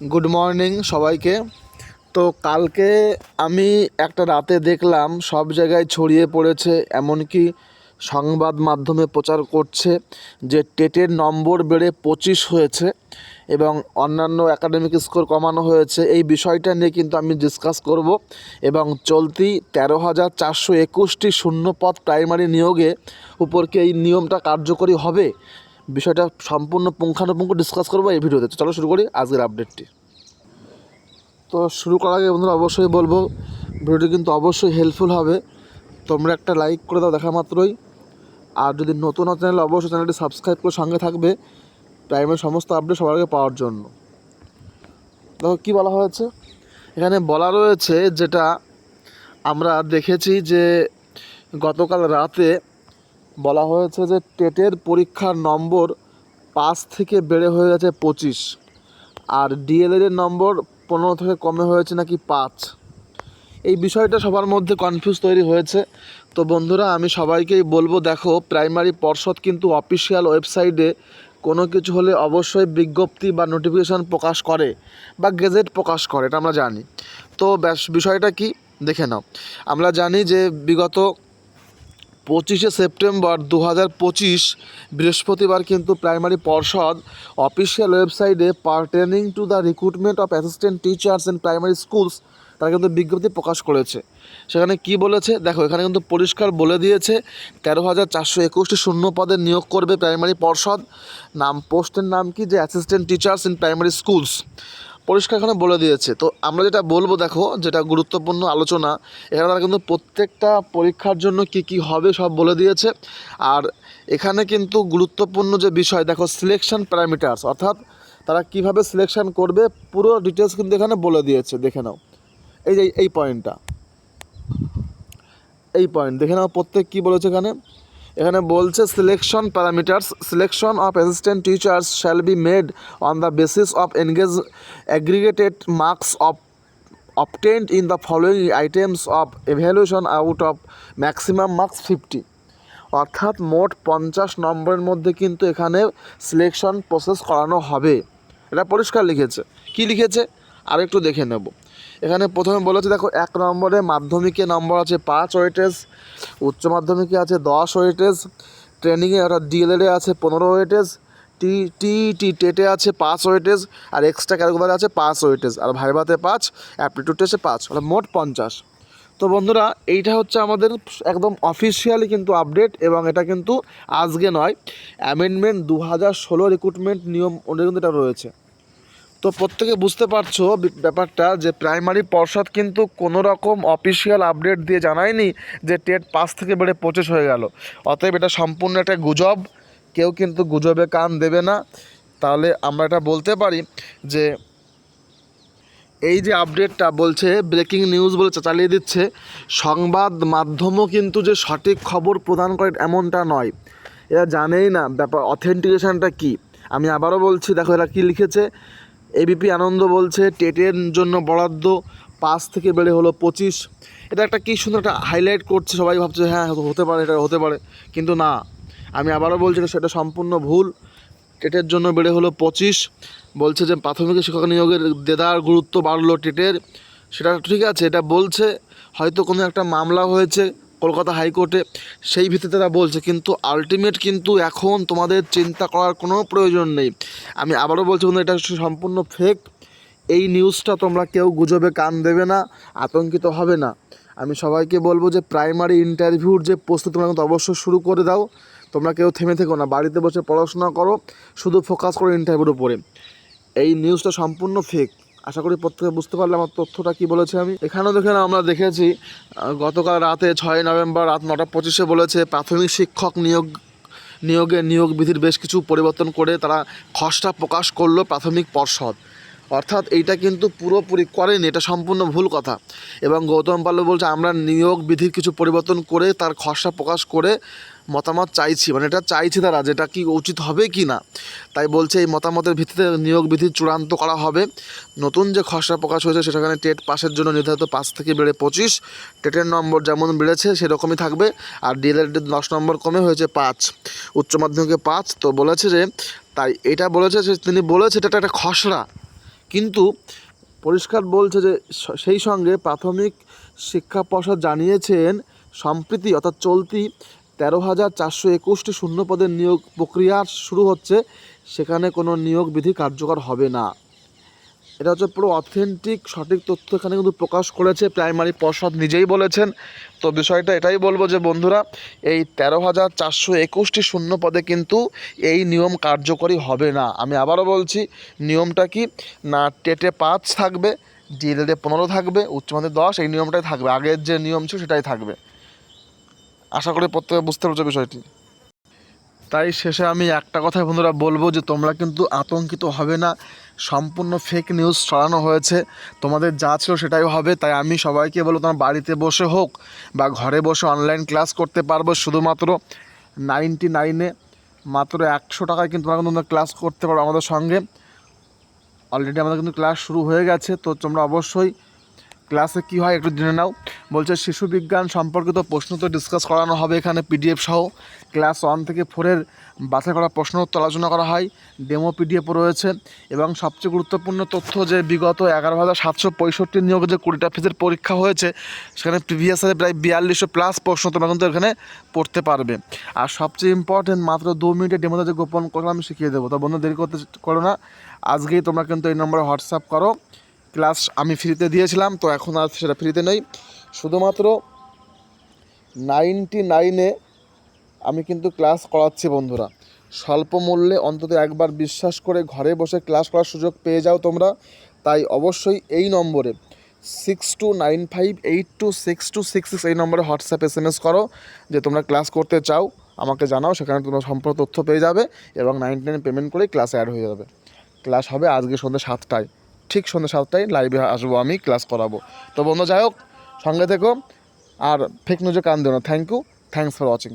Good morning সবাইকে। তো কালকে আমি একটা রাতে দেখলাম সব জায়গায় ছড়িয়ে পড়েছে, এমনকি সংবাদ মাধ্যমে প্রচার করছে যে টেটের নম্বর বেড়ে পঁচিশ হয়েছে এবং অন্যান্য একাডেমিক স্কোর কমানো হয়েছে। এই বিষয়টা নিয়ে কিন্তু আমি ডিসকাস করব এবং চলতি তেরো হাজার চারশো একুশটি শূন্যপদ প্রাইমারি নিয়োগে উপর কি এই নিয়মটা কার্যকরী হবে? বিষয়টা সম্পূর্ণ পুঙ্খানুপুঙ্খ ডিসকাস করব এই ভিডিওতে। চলো শুরু করি আজকের আপডেটটি তো শুরু করার আগে বন্ধুরা অবশ্যই বলব, ভিডিওটি কিন্তু অবশ্যই হেল্পফুল হবে। তোমরা একটা লাইক করে দাও দেখা মাত্রই। আর যদি নতুন চ্যানেল অবশ্যই চ্যানেলটি সাবস্ক্রাইব করে সঙ্গে থাকবে প্রাইমের সমস্ত আপডেট সবার আগে পাওয়ার জন্য। দেখো কী বলা হয়েছে? এখানে বলা রয়েছে যেটা আমরা দেখেছি যে গতকাল রাতে বলা হয়েছে যে টেটের পরীক্ষার নম্বর পাঁচ থেকে বেড়ে হয়ে গেছে পঁচিশ। আর ডিএলএড এর নম্বর পনেরো থেকে কমে হয়েছে নাকি পাঁচ। এই বিষয়টা সবার মধ্যে কনফিউজ তৈরি হয়েছে। তো বন্ধুরা, আমি সবাইকেই বলব, দেখো প্রাইমারি পর্ষদ কিন্তু অফিসিয়াল ওয়েবসাইটে কোনো কিছু হলে অবশ্যই বিজ্ঞপ্তি বা নোটিফিকেশান প্রকাশ করে বা গেজেট প্রকাশ করে, এটা আমরা জানি। তো বিষয়টা কি? দেখে নাও। আমরা জানি যে বিগত পঁচিশে সেপ্টেম্বর দু হাজার পঁচিশ বৃহস্পতিবার কিন্তু প্রাইমারি পর্ষদ অফিসিয়াল ওয়েবসাইটে pertaining to the recruitment of assistant teachers in primary schools তারা কিন্তু বিজ্ঞপ্তি প্রকাশ করেছে। সেখানে কি বলেছে? দেখো, এখানে কিন্তু পরিষ্কার বলে দিয়েছে, তেরো হাজার চারশো একুশটি শূন্য পদে নিয়োগ করবে প্রাইমারি পর্ষদ। নাম, পোস্টের নাম কি? যে assistant teachers in primary schools পরিষ্কার এখানে বলে দিয়েছে। তো আমরা যেটা বলব দেখো, যেটা গুরুত্বপূর্ণ আলোচনা, এখানে তারা কিন্তু প্রত্যেকটা পরীক্ষার জন্য কি কি হবে সব বলে দিয়েছে। আর এখানে কিন্তু গুরুত্বপূর্ণ যে বিষয়, দেখো সিলেকশন প্যারামিটার্স অর্থাৎ তারা কীভাবে সিলেকশন করবে, পুরো ডিটেলস কিন্তু এখানে বলে দিয়েছে, দেখে নাও। এই যে এই পয়েন্টটা এই পয়েন্ট দেখে নাও প্রত্যেক কী বলেছে এখানে। এখানে বলছে selection parameters selection of assistant teachers shall be made on the basis of engage aggregated marks of obtained in the following items of evaluation out of maximum marks fifty অর্থাৎ মোট পঞ্চাশ নম্বরের মধ্যে কিন্তু এখানে সিলেকশন প্রসেস করানো হবে। এটা পরিষ্কার লিখেছে। কি লিখেছে? আর একটু দেখে নেব। এখানে প্রথমে বলেছে, দেখো, এক নম্বরে মাধ্যমিকে নম্বর আছে পাঁচ ওয়েটেজ, উচ্চ মাধ্যমিকে আছে দশ ওয়েটেজ ট্রেনিংয়ে অর্থাৎ ডিএলএডে আছে পনেরো ওয়েটেজ টি টি টি টেটে আছে পাঁচ ওয়েটেজ, আর এক্সট্রা ক্যালকুলারে আছে পাঁচ ওয়েটেজ, আর ভাইভাতে পাঁচ অ্যাপটিটিউড টেস্টে পাঁচ অর্থাৎ মোট পঞ্চাশ। তো বন্ধুরা, এইটা হচ্ছে আমাদের একদম অফিসিয়ালি কিন্তু আপডেট এবং এটা কিন্তু আজকে নয় অ্যামেন্ডমেন্ট দু হাজার ষোলো রিক্রুটমেন্ট নিয়ম অনুযায়ী কিন্তু এটা রয়েছে। তো প্রত্যেকে বুঝতে পারছ ব্যাপারটা যে প্রাইমারি পর্ষদ কিন্তু কোনো রকম অফিসিয়াল আপডেট দিয়ে জানায়নি যে টেট পাস থেকে বেড়ে পঁচিশ হয়ে গেল। অতএব এটা সম্পূর্ণ একটা গুজব। কেউ কিন্তু গুজবে কান দেবে না। তাহলে আমরা এটা বলতে পারি যে এই যে আপডেটটা বলছে ব্রেকিং নিউজ বলে চালিয়ে দিচ্ছে, সংবাদ মাধ্যমও কিন্তু যে সঠিক খবর প্রদান করে এমনটা নয়। এরা জানেই না ব্যাপার অথেন্টিকেশনটা কী? আমি আবারও বলছি, দেখো এরা কী লিখেছে? এবিপি আনন্দ বলছে, টেটের জন্য বরাদ্দ পাঁচ থেকে বেড়ে হলো পঁচিশ। এটা একটা কী সুন্দর একটা হাইলাইট করছে, সবাই ভাবছে হ্যাঁ হতে পারে, এটা হতে পারে। কিন্তু না, আমি আবারও বলছি সেটা সম্পূর্ণ ভুল। টেটের জন্য বেড়ে হলো পঁচিশ। বলছে যে প্রাথমিক শিক্ষক নিয়োগের দেদার গুরুত্ব বাড়লো টেটের। সেটা ঠিক আছে, এটা বলছে, হয়তো কোনো একটা মামলা হয়েছে। কলকাতা হাইকোর্টে সেই ভিত্তিতে তারা বলছে। কিন্তু আলটিমেট কিন্তু এখন তোমাদের চিন্তা করার কোনো প্রয়োজন নেই। আমি আবারও বলছি বন্ধু, এটা সম্পূর্ণ ফেক এই নিউজটা তোমরা কেউ গুজবে, কান দেবে না, আতঙ্কিত হবে না। আমি সবাইকে বলব যে প্রাইমারি ইন্টারভিউর যে প্রস্তুতি তোমরা কিন্তু অবশ্যই শুরু করে দাও। তোমরা কেউ থেমে থেকো না, বাড়িতে বসে পড়াশোনা করো, শুধু ফোকাস করো ইন্টারভিউর উপরে। এই নিউজটা সম্পূর্ণ ফেক আশা করি প্রত্যেকে বুঝতে পারলে আমার তথ্যটা কি বলেছে আমি। এখানেও দেখেন আমরা দেখেছি গতকাল রাতে ছয় নভেম্বর রাত নটা পঁচিশে বলেছে প্রাথমিক শিক্ষক নিয়োগ, নিয়োগে নিয়োগ বিধির বেশ কিছু পরিবর্তন করে তারা খসড়া প্রকাশ করল প্রাথমিক পর্ষদ। অর্থাৎ এইটা কিন্তু পুরোপুরি করেনি, এটা সম্পূর্ণ ভুল কথা। এবং গৌতম পাল্ল বলছে, আমরা নিয়োগ বিধির কিছু পরিবর্তন করে তার খসড়া প্রকাশ করে মতামত চাইছি মানে এটা চাইছে তারা যেটা কি উচিত হবে কি না। তাই বলছে এই মতামতের ভিত্তিতে নিয়োগ বিধি চূড়ান্ত করা হবে। নতুন যে খসড়া প্রকাশ হয়েছে সেখানে টেট পাসের জন্য নির্ধারিত পাঁচ থেকে বেড়ে পঁচিশ। টেটের নম্বর যেমন বেড়েছে সেরকমই থাকবে, আর ডিএলএড দশ নম্বর কমে হয়েছে পাঁচ। উচ্চ মাধ্যমিকে পাঁচ তো বলেছে যে, তাই এটা বলেছে যে তিনি বলেছে এটা একটা খসড়া। কিন্তু পরিষ্কার বলছে যে সেই সঙ্গে প্রাথমিক শিক্ষা পর্ষদ জানিয়েছেন, সম্প্রীতি অর্থাৎ চলতি তেরো হাজার চারশো একুশটি শূন্য পদের নিয়োগ প্রক্রিয়া শুরু হচ্ছে, সেখানে কোনো নিয়োগ বিধি কার্যকর হবে না। এটা হচ্ছে পুরো অথেন্টিক সঠিক তথ্য এখানে কিন্তু প্রকাশ করেছে প্রাইমারি পর্ষদ নিজেই বলেছেন। তো বিষয়টা এটাই বলব যে, বন্ধুরা, এই তেরো হাজার চারশো একুশটি শূন্য পদে কিন্তু এই নিয়ম কার্যকরী হবে না। আমি আবারও বলছি, নিয়মটা কি? না, টেটে পাঁচ থাকবে ডিএলএডে পনেরো থাকবে, উচ্চ মাধ্যমিক দশ, এই নিয়মটাই থাকবে। আগের যে নিয়ম ছিল সেটাই থাকবে। আশা করি প্রত্যেকে বুঝতে পারছ বিষয়টি। তাই শেষে আমি একটা কথাই বন্ধুরা বলব যে, তোমরা কিন্তু আতঙ্কিত হবে না। সম্পূর্ণ ফেক নিউজ ছড়ানো হয়েছে। তোমাদের যা ছিল সেটাই হবে। তাই আমি সবাইকে বলব, তোমার বাড়িতে বসে হোক বা ঘরে বসে অনলাইন ক্লাস করতে পারব। শুধুমাত্র নাইনটি নাইনে মাত্র একশো টাকায় কিন্তু তোমরা কিন্তু ক্লাস করতে পারো আমাদের সঙ্গে। অলরেডি আমাদের কিন্তু ক্লাস শুরু হয়ে গেছে। তো তোমরা অবশ্যই ক্লাসে কী হয় একটু জেনে নাও। বলছে, শিশু বিজ্ঞান সম্পর্কিত প্রশ্ন তো ডিসকাস করানো হবে এখানে পিডিএফ সহ। ক্লাস ওয়ান থেকে ফোরের বাছাই করা প্রশ্ন উত্তর আলোচনা করা হয়। ডেমো পিডিএফ রয়েছে। এবং সবচেয়ে গুরুত্বপূর্ণ তথ্য যে বিগত এগারো হাজার সাতশো পঁয়ষট্টি নিয়োগে যে কুড়িটা ফিজের পরীক্ষা হয়েছে, সেখানে প্রিভিয়াস প্রায় বিয়াল্লিশশো প্লাস প্রশ্ন তোমরা কিন্তু এখানে পড়তে পারবে। আর সবচেয়ে ইম্পর্টেন্ট মাত্র দু মিনিটে ডেমোতে যে গোপন কথা আমি শিখিয়ে দেবো। তো বন্ধু, দেরি করতে করো না। আজকেই তোমরা কিন্তু এই নম্বরে হোয়াটসঅ্যাপ করো। ক্লাস আমি ফ্রিতে দিয়েছিলাম, তো এখন আর সেটা ফ্রিতে নেই। শুধুমাত্র নাইনটি নাইনে আমি কিন্তু ক্লাস করাচ্ছি বন্ধুরা। স্বল্প মূল্যে অন্তত একবার বিশ্বাস করে ঘরে বসে ক্লাস করার সুযোগ পেয়ে যাও তোমরা। তাই অবশ্যই এই নম্বরে six two nine five eight two six two six six এই নম্বরে হোয়াটসঅ্যাপ, এস এম এস করো যে তোমরা ক্লাস করতে চাও। আমাকে জানাও, সেখানে তোমরা সম্পূর্ণ তথ্য পেয়ে যাবে এবং নাইনটি নাইন পেমেন্ট করেই ক্লাসে অ্যাড হয়ে যাবে। ক্লাস হবে আজকে সন্ধ্যে সাতটায়। ঠিক সন্ধ্যা সাতটায় লাইভে আসব আমি ক্লাস করাবো। তো বন্ধু, যাই হোক, সঙ্গে থেকো। আর ফেক নিউজে কান দিও না। Thank you thanks for watching